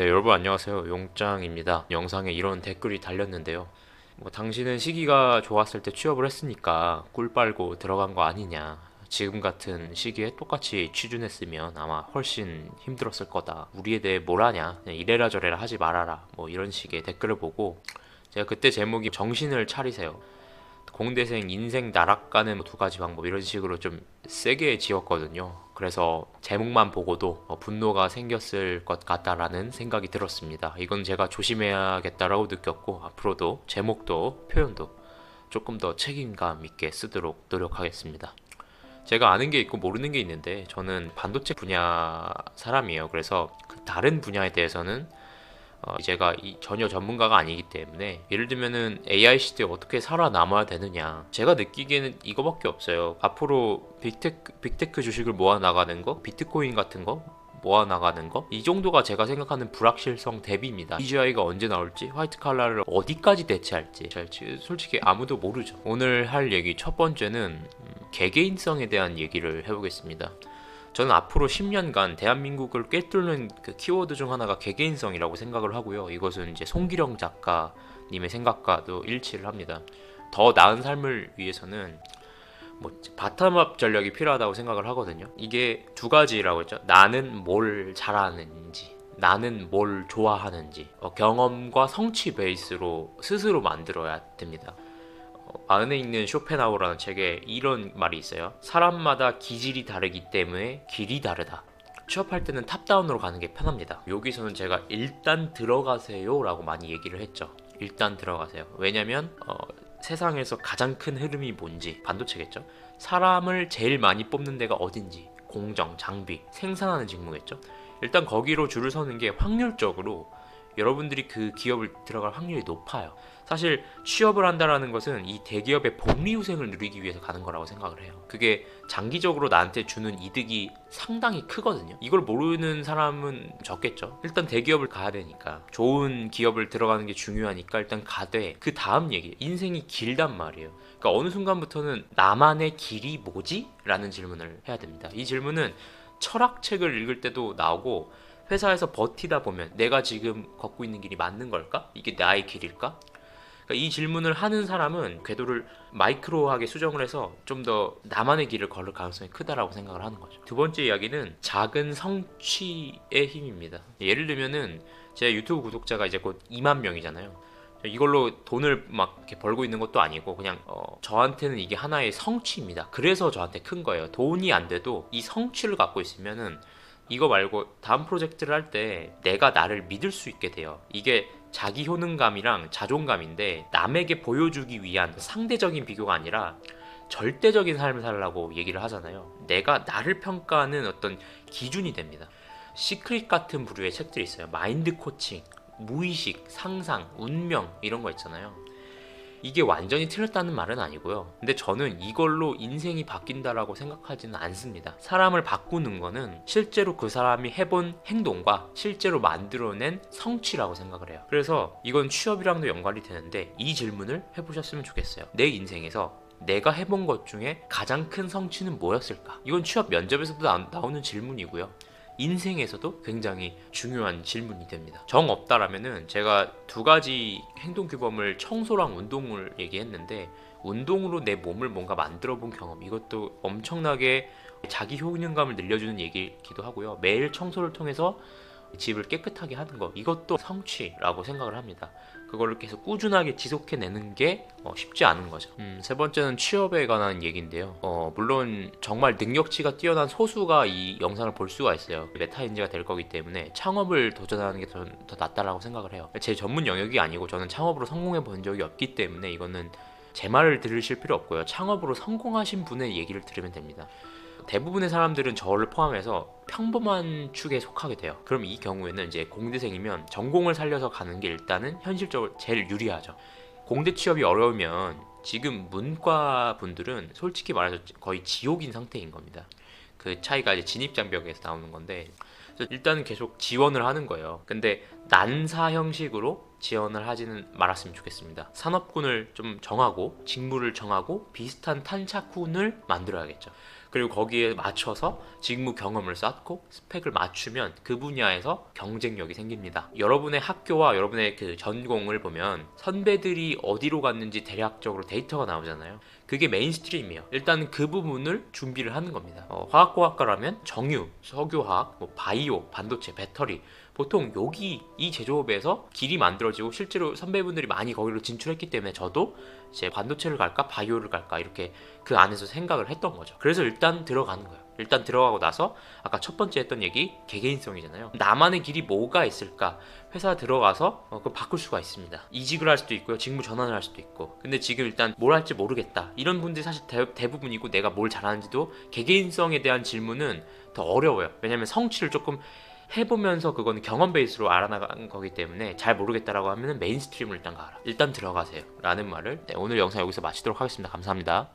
네, 여러분 안녕하세요. 용짱입니다. 영상에 이런 댓글이 달렸는데요. 뭐 당신은 시기가 좋았을 때 취업을 했으니까 꿀 빨고 들어간 거 아니냐. 지금 같은 시기에 똑같이 취준했으면 아마 훨씬 힘들었을 거다. 우리에 대해 뭘 하냐. 이래라 저래라 하지 말아라. 뭐 이런 식의 댓글을 보고 제가 그때 제목이 정신을 차리세요. 공대생 인생 나락가는 두 가지 방법 이런 식으로 좀 세게 지었거든요. 그래서 제목만 보고도 어, 분노가 생겼을 것 같다라는 생각이 들었습니다. 이건 제가 조심해야겠다라고 느꼈고 앞으로도 제목도 표현도 조금 더 책임감 있게 쓰도록 노력하겠습니다. 제가 아는 게 있고 모르는 게 있는데 저는 반도체 분야 사람이에요. 그래서 그 다른 분야에 대해서는 어, 제가 이 전혀 전문가가 아니기 때문에 예를 들면은 AI 시대에 어떻게 살아남아야 되느냐. 제가 느끼기에는 이거밖에 없어요. 앞으로 빅테크, 빅테크 주식을 모아 나가는 거 비트코인 같은 거 모아 나가는 거 이 정도가 제가 생각하는 불확실성 대비입니다. BGI가 언제 나올지 화이트 칼라를 어디까지 대체할지 솔직히 아무도 모르죠. 오늘 할 얘기 첫 번째는 음, 개개인성에 대한 얘기를 해보겠습니다 저는 앞으로 10년간 대한민국을 꿰뚫는 그 키워드 중 하나가 개개인성이라고 생각을 하고요. 이것은 이제 송기령 작가님의 생각과도 일치를 합니다. 더 나은 삶을 위해서는 뭐 바텀업 전략이 필요하다고 생각을 하거든요. 이게 두 가지라고 했죠. 나는 뭘 잘하는지, 나는 뭘 좋아하는지, 어, 경험과 성취 베이스로 스스로 만들어야 됩니다. 마흔에 있는 쇼펜하우라는 책에 이런 말이 있어요. 사람마다 기질이 다르기 때문에 길이 다르다. 취업할 때는 탑다운으로 가는 게 편합니다. 여기서는 제가 일단 들어가세요 라고 많이 얘기를 했죠. 일단 들어가세요. 왜냐면 어, 세상에서 가장 큰 흐름이 뭔지 반도체겠죠. 사람을 제일 많이 뽑는 데가 어딘지 공정, 장비, 생산하는 직무겠죠. 일단 거기로 줄을 서는 게 확률적으로 여러분들이 그 기업을 들어갈 확률이 높아요. 사실 취업을 한다라는 것은 이 대기업의 복리후생을 누리기 위해서 가는 거라고 생각을 해요. 그게 장기적으로 나한테 주는 이득이 상당히 크거든요. 이걸 모르는 사람은 적겠죠. 일단 대기업을 가야 되니까 좋은 기업을 들어가는 게 중요하니까 일단 가되 그 다음 얘기 인생이 길단 말이에요. 그러니까 어느 순간부터는 나만의 길이 뭐지? 라는 질문을 해야 됩니다. 이 질문은 철학책을 읽을 때도 나오고 회사에서 버티다 보면 내가 지금 걷고 있는 길이 맞는 걸까? 이게 나의 길일까? 그러니까 이 질문을 하는 사람은 궤도를 마이크로하게 수정을 해서 좀 더 나만의 길을 걸을 가능성이 크다라고 생각을 하는 거죠. 두 번째 이야기는 작은 성취의 힘입니다. 예를 들면은 제 유튜브 구독자가 이제 곧 2만 명이잖아요. 이걸로 돈을 막 이렇게 벌고 있는 것도 아니고 그냥 어, 저한테는 이게 하나의 성취입니다. 그래서 저한테 큰 거예요. 돈이 안 돼도 이 성취를 갖고 있으면은 이거 말고 다음 프로젝트를 할 때 내가 나를 믿을 수 있게 돼요. 이게 자기 효능감이랑 자존감인데 남에게 보여주기 위한 상대적인 비교가 아니라 절대적인 삶을 살라고 얘기를 하잖아요. 내가 나를 평가하는 어떤 기준이 됩니다. 시크릿 같은 부류의 책들이 있어요. 마인드 코칭, 무의식, 상상, 운명 이런 거 있잖아요. 이게 완전히 틀렸다는 말은 아니고요. 근데 저는 이걸로 인생이 바뀐다라고 생각하지는 않습니다. 사람을 바꾸는 거는 실제로 그 사람이 해본 행동과 실제로 만들어낸 성취라고 생각을 해요. 그래서 이건 취업이랑도 연관이 되는데 이 질문을 해보셨으면 좋겠어요. 내 인생에서 내가 해본 것 중에 가장 큰 성취는 뭐였을까? 이건 취업 면접에서도 나오는 질문이고요. 인생에서도 굉장히 중요한 질문이 됩니다. 정 없다라면은 제가 두 가지 행동 규범을 청소랑 운동을 얘기했는데 운동으로 내 몸을 뭔가 만들어 본 경험 이것도 엄청나게 자기 효능감을 늘려주는 얘기기도 하고요. 매일 청소를 통해서 집을 깨끗하게 하는 거 이것도 성취라고 생각을 합니다. 그거를 계속 꾸준하게 지속해내는 게 어, 쉽지 않은 거죠. 음, 세 번째는 취업에 관한 얘기인데요. 어, 물론 정말 능력치가 뛰어난 소수가 이 영상을 볼 수가 있어요. 메타인지가 될 거기 때문에 창업을 도전하는 게더 낫다라고 생각을 해요. 제 전문 영역이 아니고 저는 창업으로 성공해 본 적이 없기 때문에 이거는 제 말을 들으실 필요 없고요. 창업으로 성공하신 분의 얘기를 들으면 됩니다. 대부분의 사람들은 저를 포함해서 평범한 축에 속하게 돼요. 그럼 이 경우에는 이제 공대생이면 전공을 살려서 가는 게 일단은 현실적으로 제일 유리하죠. 공대 취업이 어려우면 지금 문과 분들은 솔직히 말해서 거의 지옥인 상태인 겁니다. 그 차이가 이제 진입 장벽에서 나오는 건데 일단은 계속 지원을 하는 거예요. 근데 난사 형식으로 지원을 하지는 말았으면 좋겠습니다. 산업군을 좀 정하고 직무를 정하고 비슷한 탄착군을 만들어야겠죠. 그리고 거기에 맞춰서 직무 경험을 쌓고 스펙을 맞추면 그 분야에서 경쟁력이 생깁니다. 여러분의 학교와 여러분의 그 전공을 보면 선배들이 어디로 갔는지 대략적으로 데이터가 나오잖아요. 그게 메인스트림이에요. 일단 그 부분을 준비를 하는 겁니다. 어, 화학공학과라면 정유, 석유화학, 뭐 바이오, 반도체, 배터리 보통 여기 이 제조업에서 길이 만들어지고 실제로 선배분들이 많이 거기로 진출했기 때문에 저도 이제 반도체를 갈까 바이오를 갈까 이렇게 그 안에서 생각을 했던 거죠. 그래서 일단 들어가는 거예요. 일단 들어가고 나서 아까 첫 번째 했던 얘기 개개인성이잖아요. 나만의 길이 뭐가 있을까? 회사 들어가서 어, 그걸 바꿀 수가 있습니다. 이직을 할 수도 있고요. 직무 전환을 할 수도 있고. 근데 지금 일단 뭘 할지 모르겠다. 이런 분들이 사실 대, 대부분이고 내가 뭘 잘하는지도 개개인성에 대한 질문은 더 어려워요. 왜냐면 성취를 조금 해보면서 그거는 경험 베이스로 알아나간 거기 때문에 잘 모르겠다라고 하면 메인스트림을 일단 가라. 일단 들어가세요. 라는 말을 네, 오늘 영상 여기서 마치도록 하겠습니다. 감사합니다.